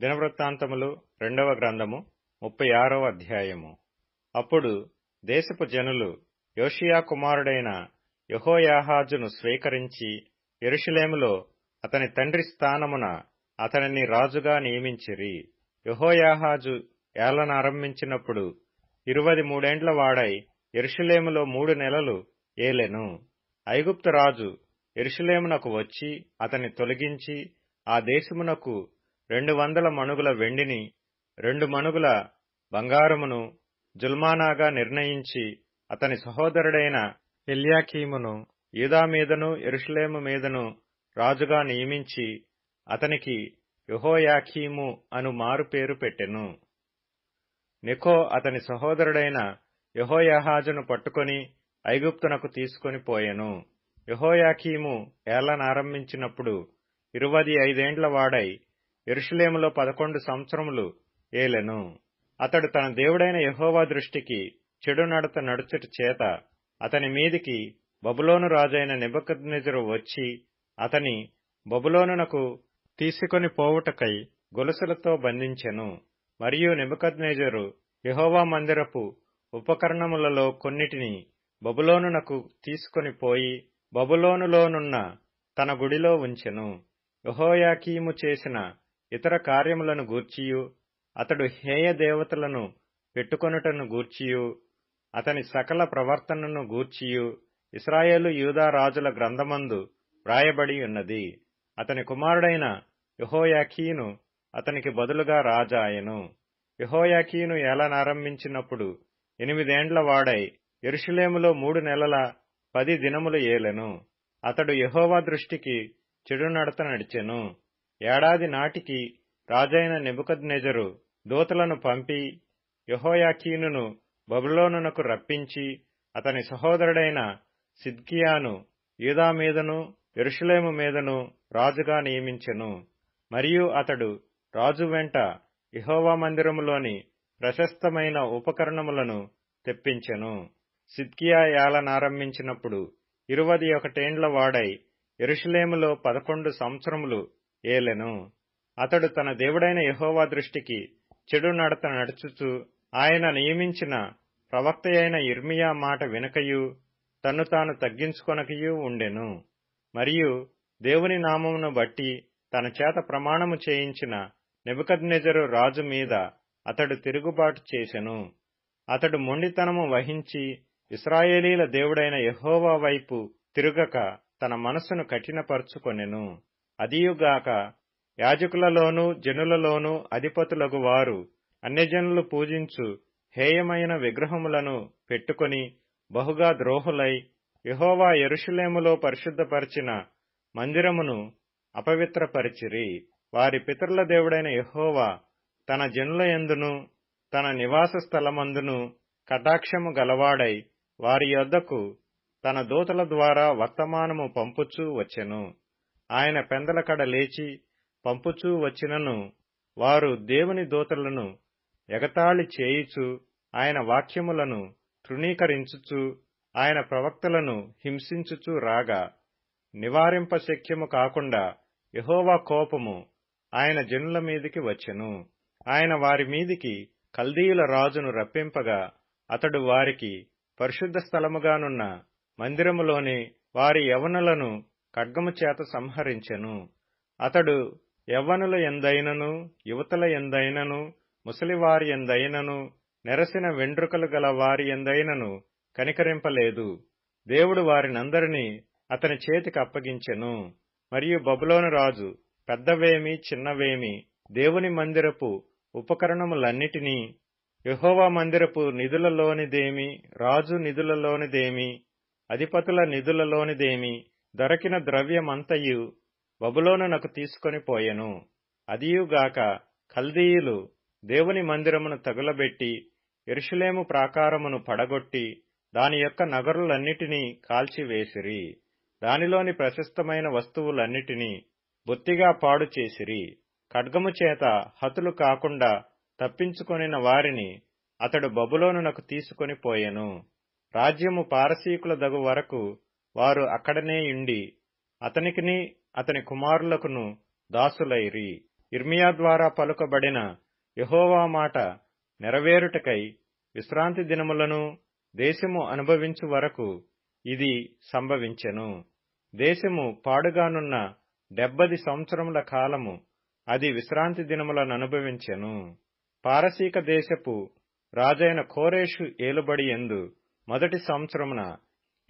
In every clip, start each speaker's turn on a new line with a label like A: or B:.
A: దినవృత్తాంతములు రెండవ గ్రంథము ముప్పై ఆరవ అధ్యాయము. అప్పుడు దేశపు జనులు యోషియా కుమారుడైన యహోయాహాజును స్వీకరించి ఎరుషులేములో అతని తండ్రి స్థానమున అతనిని రాజుగా నియమించిరి. యెహోయాహాజు ఏలనారంభించినప్పుడు ఇరువది మూడేండ్ల వాడై ఎరుషులేములో మూడు నెలలు ఏలెను. ఐగుప్తు రాజు ఎరుషులేమునకు వచ్చి అతని తొలగించి ఆ దేశమునకు రెండు వందల మణుగుల వెండిని రెండు మణుగుల బంగారమును జుల్మానాగా నిర్ణయించి అతని సహోదరుడైన ఎల్యాకీమును యూదా మీదను యెరూషలేము మీదను రాజుగా నియమించి అతనికి యుహోయాఖీము అను మారు పేరు పెట్టెను. నికో అతని సహోదరుడైన యెహోయాహాజును పట్టుకొని ఐగుప్తునకు తీసుకొని పోయెను. యెహోయాకీము ఏలనారంభించినప్పుడు ఇరువది ఐదేండ్ల వాడై ఎరుషులేములో పదకొండు సంవత్సరములు ఏలెను. అతడు తన దేవుడైన యహోవా దృష్టికి చెడు నడత నడుచుట చేత అతని మీదికి బబులోను రాజైన నెబుకద్నెజరు వచ్చి అతని బబులోనునకు తీసుకొని పోవుటకై గొలుసులతో బంధించెను. మరియు నెబుకద్నెజరు యహోవా మందిరపు ఉపకరణములలో కొన్నిటిని బబులోనునకు తీసుకొని పోయి బబులోనులోనున్న తన గుడిలో ఉంచెను. యహోయాకీము చేసిన ఇతర కార్యములను గూర్చియు అతడు హేయ దేవతలను పెట్టుకొనుటను గూర్చియు అతని సకల ప్రవర్తనను గూర్చియు ఇస్రాయేలు యూదా రాజుల గ్రంథమందు వ్రాయబడి ఉన్నది. అతని కుమారుడైన యెహోయాకీను అతనికి బదులుగా రాజాయను యెహోయాకీను ఏలనారంభించినప్పుడు ఎనిమిదేండ్ల వాడై ఎరుషులేములో మూడు నెలల పది దినములు ఏలెను. అతడు యహోవా దృష్టికి చెడు నడత నడిచెను. ఏడాది నాటికి రాజైన నెబుకద్నెజరు దూతలను పంపి యహోయాకీనును బబులోనునకు రప్పించి అతని సహోదరుడైన సిద్కియాను యూదా మీదను యెరూషలేము మీదను రాజుగా నియమించెను. మరియు అతడు రాజు వెంట ఇహోవా మందిరములోని ప్రశస్తమైన ఉపకరణములను తెప్పించెను. సిద్కియా ఏలనారంభించినప్పుడు ఇరువది ఒకటేండ్ల వాడై ఎరుషులేములో పదకొండు సంవత్సరములు ఏలెను. అతడు తన దేవుడైన యహోవా దృష్టికి చెడు నడత నడుచుచు ఆయన నియమించిన ప్రవక్త అయిన ఇర్మియా మాట వినకయు తన్ను తాను తగ్గించుకొనకయు ఉండెను. మరియు దేవుని నామమును బట్టి తన చేత ప్రమాణము చేయించిన నెబుకద్నెజరు రాజు మీద అతడు తిరుగుబాటు చేసెను. అతడు మొండితనము వహించి ఇస్రాయేలీల దేవుడైన యహోవా వైపు తిరుగక తన మనస్సును కఠినపరుచుకొనెను. అదియుగాక యాజకులలోనూ జనులలోనూ అధిపతులగు వారు అన్యజనులు పూజించు హేయమైన విగ్రహములను పెట్టుకొని బహుగా ద్రోహులై యహోవా ఎరుషులేములో పరిశుద్ధపరిచిన మందిరమును అపవిత్రపరిచిరి. వారి పితరుల దేవుడైన యహోవా తన జనుల ఎందును తన నివాస స్థలమందును కటాక్షము గలవాడై వారి యొద్దకు తన దూతల ద్వారా వర్తమానము పంపుచూ వచ్చెను. ఆయన పెందలకడ లేచి పంపుచూ వచ్చినను వారు దేవుని దూతలను ఎగతాళి చేయుచు ఆయన వాక్యములను తృణీకరించుచు ఆయన ప్రవక్తలను హింసించుచు రాగా నివారింప శక్యము కాకుండా యహోవా కోపము ఆయన జనుల మీదికి వచ్చెను. ఆయన వారి మీదికి కల్దీయుల రాజును రప్పింపగా అతడు వారికి పరిశుద్ధ స్థలముగానున్న మందిరములోని వారి యవనులను ఖడ్గము చేత సంహరించెను. అతడు యవ్వనుల ఎందైనను యువతల ఎందైనను ముసలివారి ఎందైనను నెరసిన వెండ్రుకలు గల వారి ఎందైనను కనికరింపలేదు. దేవుడు వారినందరినీ అతని చేతికి అప్పగించెను. మరియు బబులోను రాజు పెద్దవేమి చిన్నవేమి దేవుని మందిరపు ఉపకరణములన్నిటినీ యహోవా మందిరపు నిధులలోనిదేమి రాజు నిధులలోనిదేమి అధిపతుల నిధులలోనిదేమి దొరకిన ద్రవ్యమంతయు బబులోనునకు తీసుకొని పోయెను. అదియుగాక కల్దీయులు దేవుని మందిరమును తగులబెట్టి ఎరుషులేము ప్రాకారమును పడగొట్టి దాని యొక్క నగరులన్నిటినీ కాల్చివేసిరి. దానిలోని ప్రశస్తమైన వస్తువులన్నిటినీ బొత్తిగా పాడు చేసిరి. ఖడ్గము చేత హతులు కాకుండా తప్పించుకొనిన వారిని అతడు బబులోనునకు తీసుకొని పోయెను. రాజ్యము పారసీకుల దగు వరకు వారు అక్కడనే ఉండి అతనికిని అతని కుమారులకును దాసులైరి. ఇర్మియా ద్వారా పలుకబడిన యహోవా మాట నెరవేరుటకై విశ్రాంతి దినములను దేశము అనుభవించు వరకు ఇది సంభవించెను. దేశము పాడుగానున్న డెబ్బది సంవత్సరముల కాలము అది విశ్రాంతి దినములను అనుభవించెను. పారసీక దేశపు రాజైన కోరేషు ఏలుబడి ఎందు మొదటి సంవత్సరమున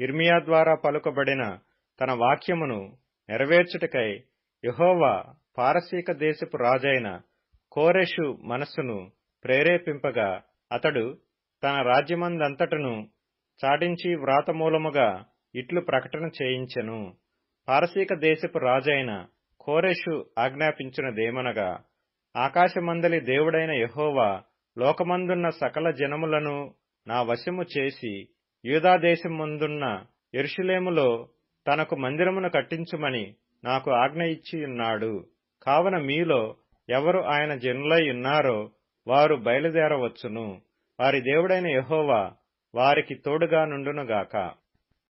A: ఇర్మియా ద్వారా పలుకబడిన తన వాక్యమును నెరవేర్చుటకై యహోవా పారసీక దేశపు రాజైన కోరెషు మనస్సును ప్రేరేపింపగా అతడు తన రాజ్యమందంతటను చాటించి వ్రాతమూలముగా ఇట్లు ప్రకటన చేయించెను. పారసీక దేశపు రాజైన కోరెషు ఆజ్ఞాపించినదేమనగా ఆకాశమందలి దేవుడైన యహోవా లోకమందున్న సకల జనములను నా వశము చేసి యూదాదేశమందున్న ఎరుషులేములో తనకు మందిరమును కట్టించుమని నాకు ఆజ్ఞ ఇచ్చియున్నాడు కావున మీలో ఎవరు ఆయన జనులై ఉన్నారో వారు బయలుదేరవచ్చును. వారి దేవుడైన యహోవా వారికి తోడుగా నుండునుగాక.